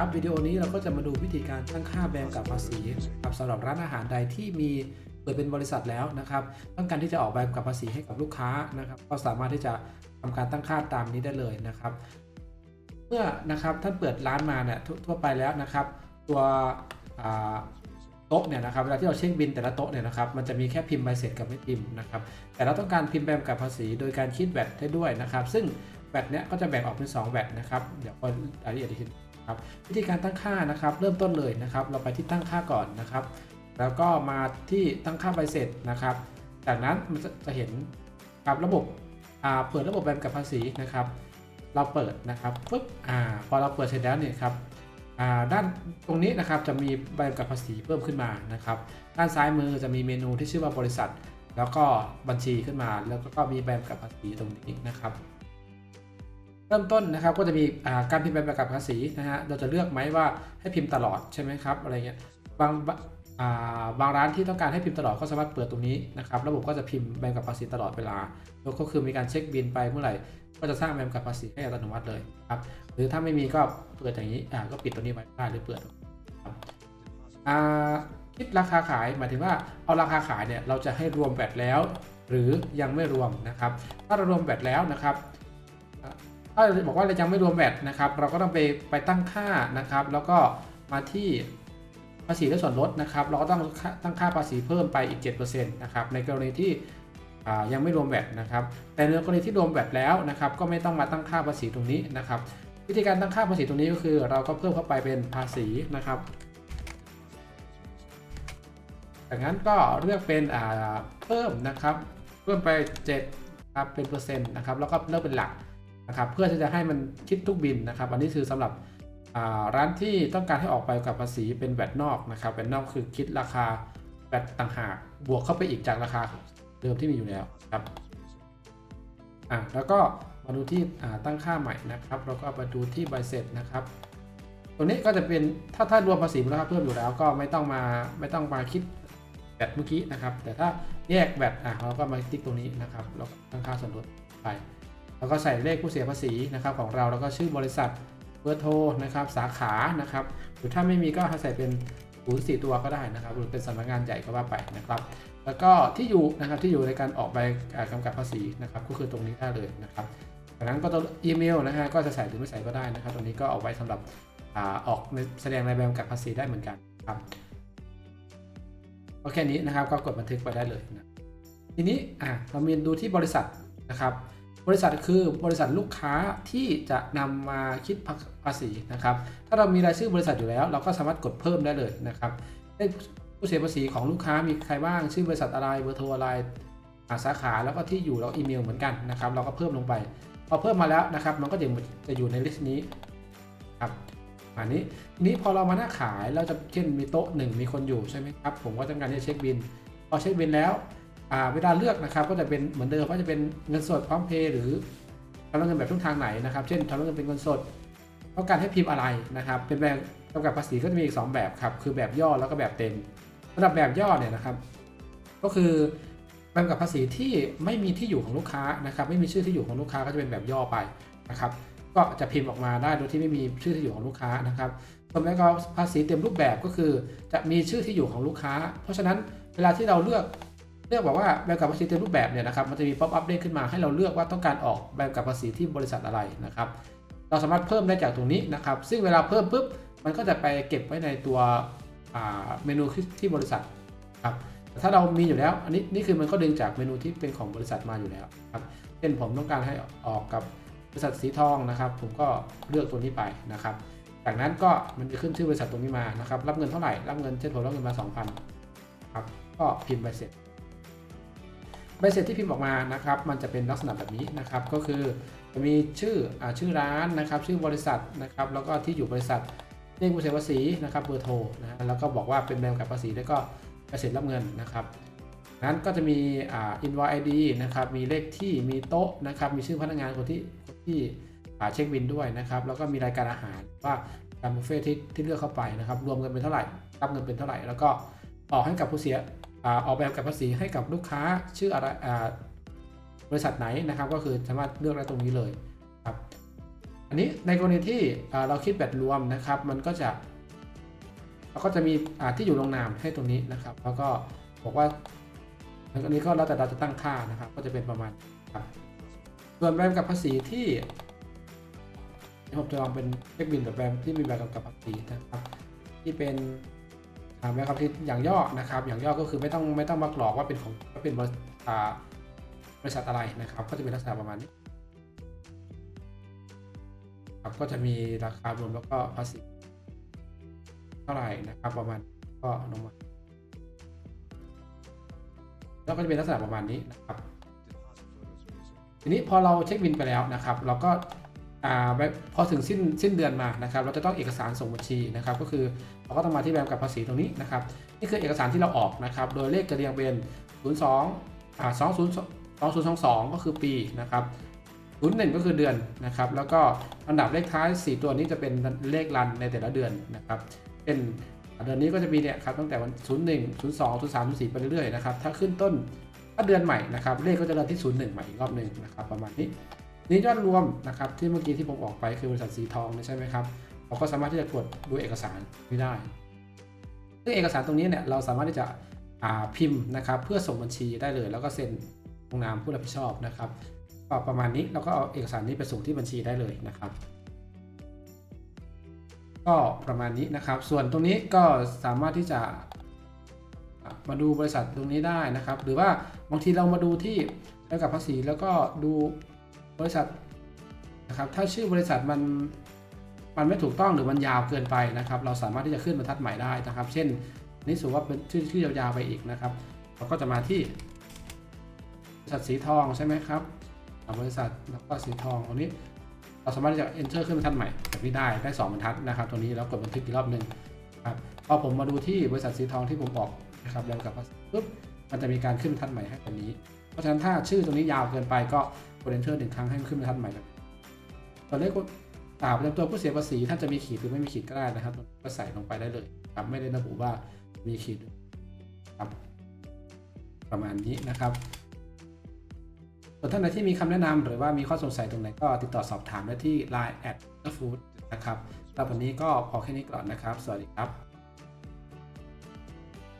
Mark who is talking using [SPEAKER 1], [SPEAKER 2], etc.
[SPEAKER 1] ครับ วิดีโอนี้เราก็จะมาดูวิธีการตั้งค่าแบงกับภาษีครับสำหรับร้านอาหารใดที่มีเปิดเป็นบริษัทแล้วนะครับ ต้องการที่จะออกใบกำกับภาษีให้กับลูกค้านะครับ ก็สามารถที่จะทำการตั้งค่าตามนี้ได้เลยนะครับ เมื่อนะครับท่านเปิดร้านมาเนี่ยทั่วไปแล้วนะครับ ตัวโต๊ะเนี่ยนะครับเวลาที่เราเช็คบินแต่ละโต๊ะเนี่ยนะครับมันจะมีแค่พิมพ์ใบเสร็จกับไม่พิมพ์นะครับแต่เราต้องการพิมพ์แบงกับภาษีโดยการคิดแวดได้ด้วยนะครับ ซึ่งแวดเนี้ยก็จะแบ่งออกเป็น2แวดนะครับเดี๋ยวก็รายละเอียดอีกที ครับวิธีการตั้งค่านะครับ เริ่มต้นเลยนะครับ เราไปที่ตั้งค่าก่อนนะครับ แล้วก็มาที่ตั้งค่าใบเสร็จนะครับ จากนั้นมันจะเห็นครับระบบเปิดระบบแบงกับภาษีนะครับ เราเปิดนะครับปุ๊บอพอเราเปิดเสร็จแล้วเนี่ยครับด้านตรงนี้นะครับจะมีใบกำกับภาษีเพิ่มขึ้นมานะครับ ด้านซ้ายมือจะมีเมนูที่ชื่อว่าบริษัท แล้วก็บัญชีขึ้นมา แล้วก็มีใบกำกับภาษีตรงนี้นะครับ เริ่มต้นนะครับก็จะมีการพิมพ์ใบกำกับภาษีนะฮะเราจะเลือกไหมว่าให้พิมพ์ตลอดใช่ไหมครับอะไรเงี้ยบางบางอ่าบางร้านที่ต้องการให้พิมพ์ตลอดก็สามารถเปิดตรงนี้นะครับระบบก็จะพิมพ์ใบกำกับภาษีตลอดเวลาแล้วก็คือมีการเช็คบินไปเมื่อไหร่ ก็จะสร้างใบกำกับภาษีให้อัตโนมัติเลยครับหรือถ้าไม่มีก็เปิดอย่างนี้ก็ปิดตัวนี้ไว้ได้หรือเปิดครับคิดราคาขายหมายถึงว่าเอาราคาขายเนี่ยเราจะให้รวมแบตแล้ว หรือยังไม่รวมนะครับ ถ้าเรารวมแบตแล้วนะครับ ถ้าบอกว่าเรายังไม่รวมแบตนะครับ เราก็ต้องไปไปตั้งค่านะครับ แล้วก็มาที่ภาษีและส่วนลดนะครับ เราก็ต้องตั้งค่าภาษีเพิ่มไปอีก7%นะครับในกรณีที่ยังไม่รวมแบตนะครับ แต่ในกรณีที่รวมแบตแล้วนะครับ ก็ไม่ต้องมาตั้งค่าภาษีตรงนี้นะครับ วิธีการตั้งค่าภาษีตรงนี้ก็คือ เราก็เพิ่มเข้าไปเป็นภาษีนะครับจากนั้นก็เลือกเป็นเพิ่มนะครับ เพิ่มไป7ครับเป็นเปอร์เซ็นต์นะครับ แล้วก็เลือกเป็นหลัก นะครับเพื่อที่จะให้มันคิดทุกบินนะครับ อันนี้คือสำหรับร้านที่ต้องการให้ออกไปกับภาษีเป็นแบตนอกนะครับแบตนอกคือคิดราคาแบตต่างหากบวกเข้าไปอีกจากราคาเดิมที่มีอยู่แล้วครับอะแล้วก็มาดูที่ตั้งค่าใหม่นะครับแล้วก็มาดูที่ใบเสร็จนะครับตัวนี้ก็จะเป็นถ้าถ้ารวมภาษีมูลค่าเพิ่มอยู่แล้วก็ไม่ต้องมาไม่ต้องมาคิดแบตเมื่อกี้นะครับ แต่ถ้าแยกแบตอะเราก็มาติ๊กตรงนี้นะครับแล้วตั้งค่าส่วนลดไป แล้วก็ใส่เลขผู้เสียภาษีนะครับของเราแล้วก็ชื่อบริษัทเบอร์โทรนะครับสาขานะครับหรือถ้าไม่มีก็ใส่เป็นศูนย์สี่ตัวก็ได้นะครับ หรือเป็นสำนักงานใหญ่ก็ว่าไปนะครับ แล้วก็ที่อยู่นะครับที่อยู่ในการออกใบกำกับภาษีนะครับก็คือตรงนี้ได้เลยนะครับจากนั้นก็ตัวอีเมลนะฮะก็จะใส่หรือไม่ใส่ก็ได้นะครับ ตรงนี้ก็เอาไว้สำหรับออกแสดงในใบกำกับภาษีได้เหมือนกันครับก็แค่นี้นะครับก็กดบันทึกไปได้เลยนะทีนี้อะเรามีดูที่บริษัทนะครับ บริษัทคือบริษัทลูกค้าที่จะนำมาคิดภาษีนะครับ ถ้าเรามีรายชื่อบริษัทอยู่แล้ว เราก็สามารถกดเพิ่มได้เลยนะครับเลขผู้เสียภาษีของลูกค้ามีใครบ้าง ชื่อบริษัทอะไร เบอร์โทรอะไรสาขา แล้วก็ที่อยู่แล้วอีเมลเหมือนกันนะครับ เราก็เพิ่มลงไป พอเพิ่มมาแล้วนะครับ มันก็จะจะอยู่ในลิสต์นี้ครับอันนี้ทีนี้พอเรามาหน้าขายเราจะเช่นมีโต๊ะหนึ่งมีคนอยู่ใช่ไหมครับ ผมก็ต้องการที่จะเช็คบิน พอเช็คบินแล้ว เวลาเลือกนะครับก็จะเป็นเหมือนเดิมว่าจะเป็นเงินสดพร้อมเพย์หรือทำเงินแบบช่องทางไหนนะครับ เช่นทำเงินเป็นเงินสดต้องการให้พิมพ์อะไรนะครับ เป็นแบบกำกับภาษีก็จะมีอีกสองแบบครับ คือแบบย่อแล้วก็แบบเต็มสำหรับแบบย่อเนี่ยนะครับ ก็คือแบกำกับภาษีที่ไม่มีที่อยู่ของลูกค้านะครับ ไม่มีชื่อที่อยู่ของลูกค้าก็จะเป็นแบบย่อไปนะครับ ก็จะพิมพ์ออกมาได้โดยที่ไม่มีชื่อที่อยู่ของลูกค้านะครับส่วนแบบภาษีเต็มรูปแบบก็คือ จะมีชื่อที่อยู่ของลูกค้า เพราะฉะนั้นเวลาที่เราเลือก เลือกบอกว่าแบบกำกับภาษีเต็มรูปแบบเนี่ยนะครับมันจะมีป๊อปอัพเด้งขึ้นมาให้เราเลือกว่าต้องการออกแบบกำกับภาษีที่บริษัทอะไรนะครับเราสามารถเพิ่มได้จากตรงนี้นะครับ ซึ่งเวลาเพิ่มปุ๊บมันก็จะไปเก็บไว้ในตัวเมนูที่บริษัทครับแต่ถ้าเรามีอยู่แล้ว อันนี้นี่คือมันก็ดึงจากเมนูที่เป็นของบริษัทมาอยู่แล้วครับเช่นผมต้องการให้ออกกับบริษัทสีทองนะครับ ผมก็เลือกตัวนี้ไปนะครับ จากนั้นก็มันจะขึ้นชื่อบริษัทตรงนี้มานะครับ รับเงินเท่าไหร่ รับเงินเช่นผมรับเงินมา 2,000ครับ ก็พิมพ์ใบเสร็จ ใบเสร็จที่พิมพ์ออกมานะครับมันจะเป็นลักษณะแบบนี้นะครับก็คือจะมีชื่ออชื่อร้านนะครับชื่อบริษัทนะครับแล้วก็ที่อยู่บริษัทเลขผู้เสียภาษีนะครับเบอร์โทรนะแล้วก็บอกว่าเป็นแบบกับภาษีแล้วก็ใบเสร็จรับเงินนะครับนั้นก็จะมีอ่า invoice ID นะครับมีเลขที่มีโต๊ะนะครับมีชื่อพนักงานคนที่คนที่อ่าเช็คบินด้วยนะครับแล้วก็มีรายการอาหารว่าการบุฟเฟ่ที่ที่เลือกเข้าไปนะครับรวมเงินเป็นเท่าไหร่รับเงินเป็นเท่าไหร่ แล้วก็ออกให้กับผู้เสีย ออกแบบกับภาษีให้กับลูกค้าชื่ออะไรบริษัทไหนนะครับก็คือสามารถเลือกได้ตรงนี้เลยครับอันนี้ในกรณีที่เราคิดแบบรวมนะครับมันก็จะเราก็จะมีที่อยู่ลงนามให้ตรงนี้นะครับ แล้วก็บอกว่าอันนี้ก็แล้วแต่เราจะตั้งค่านะครับ ก็จะเป็นประมาณครับส่วนแบรนด์กับภาษีที่ผมจะลองเป็นเช็คบินแบบแบรนด์ที่มีใบกำกับภาษีนะครับ ที่เป็น อ่าแบรนด์กับภาษีอย่างย่อนะครับ อย่างย่อก็คือไม่ต้องไม่ต้องมากรอกว่าเป็นของว่าเป็นบริษัทอ่าบริษัทอะไรนะครับ ก็จะเป็นลักษณะประมาณนี้ครับก็จะมีราคารวมแล้วก็ภาษีเท่าไหร่นะครับ ประมาณก็ลงมาแล้วก็จะเป็นลักษณะประมาณนี้นะครับทีนี้พอเราเช็คบินไปแล้วนะครับ เราก็ พอถึงสิ้นสิ้นเดือนมานะครับ เราจะต้องเอกสารส่งบัญชีนะครับ ก็คือเราก็ต้องมาที่แบบกับภาษีตรงนี้นะครับ นี่คือเอกสารที่เราออกนะครับ โดยเลขจะเรียงเป็น 02อ่า20 2022 ก็คือปีนะครับศูนย์หนึ่งก็คือเดือนนะครับ แล้วก็อันดับเลขท้าย 4 ตัวนี้จะเป็นเลขรันในแต่ละเดือนนะครับเป็นเดือนนี้ก็จะมีเนี่ยครับตั้งแต่วัน 0 1 0 2 0 3 0 4 ไปเรื่อยๆนะครับ ถ้าขึ้นต้นถ้าเดือนใหม่นะครับ เลขก็จะเริ่มที่ 0 1 ใหม่อีกรอบหนึ่งนะครับ ประมาณนี้ นี่ยอดรวมนะครับที่เมื่อกี้ที่ผมออกไปคือบริษัทสีทองใช่ไหมครับเราก็สามารถที่จะกดดูเอกสารนี้ได้ซึ่งเอกสารตรงนี้เนี่ยเราสามารถที่จะพิมพ์นะครับเพื่อส่งบัญชีได้เลย แล้วก็เซ็นลงนามผู้รับผิดชอบนะครับก็ประมาณนี้เราก็เอาเอกสารนี้ไปส่งที่บัญชีได้เลยนะครับ ก็ประมาณนี้นะครับ ส่วนตรงนี้ก็สามารถที่จะมาดูบริษัทตรงนี้ได้นะครับ หรือว่าบางทีเรามาดูที่เกี่ยวกับภาษีแล้วก็ดู บริษัทนะครับถ้าชื่อบริษัทมันมันไม่ถูกต้องหรือมันยาวเกินไปนะครับ เราสามารถที่จะขึ้นบรรทัดใหม่ได้นะครับ เช่นนี่สูว่าเป็นชื่อชื่อยาวๆไปอีกนะครับ เราก็จะมาที่บริษัทสีทองใช่ไหมครับบริษัทแล้วก็สีทองตรงนี้ เราสามารถที่จะ enter ขึ้นบรรทัดใหม่แบบนี้ได้ได้ 2บรรทัดนะครับตัวนี้แล้วกดบันทึกอีกรอบหนึ่งครับพอผมมาดูที่บริษัทสีทองที่ผมบอกนะครับแล้วกับปุ๊บมันจะมีการขึ้นบรรทัดใหม่ให้แบบนี้ เพราะฉะนั้นถ้าชื่อตรงนี้ยาวเกินไปก็ กด enter หนึ่งครั้งให้มันขึ้นบรรทัดใหม่แบบตัวเลขตราประจำตัวผู้เสียภาษีท่านจะมีขีดหรือไม่มีขีดก็ได้นะครับก็ใส่ลงไปได้เลยครับไม่ได้ระบุว่ามีขีดครับประมาณนี้นะครับส่วนท่านใดที่มีคำแนะนำหรือว่ามีข้อสงสัยตรงไหนก็ติดต่อสอบถามได้ที่ Line at food นะครับสำหรับวันนี้ก็พอแค่นี้ก่อนนะครับ สวัสดีครับ